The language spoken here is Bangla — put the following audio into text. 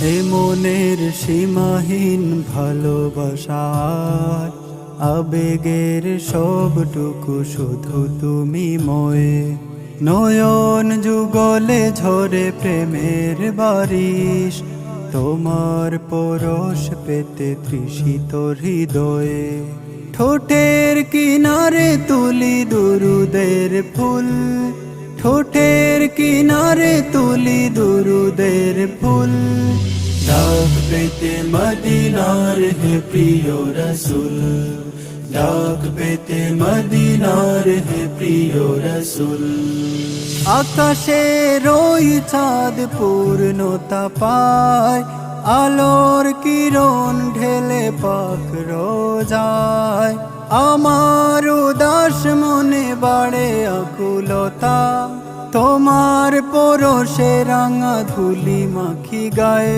এ মনের সীমাহীন ভালোবাসার আবেগের সবটুকু শুধু তুমি ময়ে। নয়ন যুগলে ঝরে প্রেমের বারিশ, তোমার পরশ পেতে তৃষিত হৃদয়ে। ঠোঁটের কিনারে তুলি দুরুদের ফুল ঠোঁটের কিনারে তুলি দুরুদের ফুল। ডাক পেতে মদিনার হে প্রিয় রসুল। ডাক পেতে মদিনার হে প্রিয় রসুল। আকাশে রই চাঁদ পূর্ণতা পায়, আলোর কিরণ ঢেলে পাক রোজায়। আমার উদাস মনে বাড়ে আকুলতা। তোমার পরশে রাঙা ধুলি মাখি গায়ে।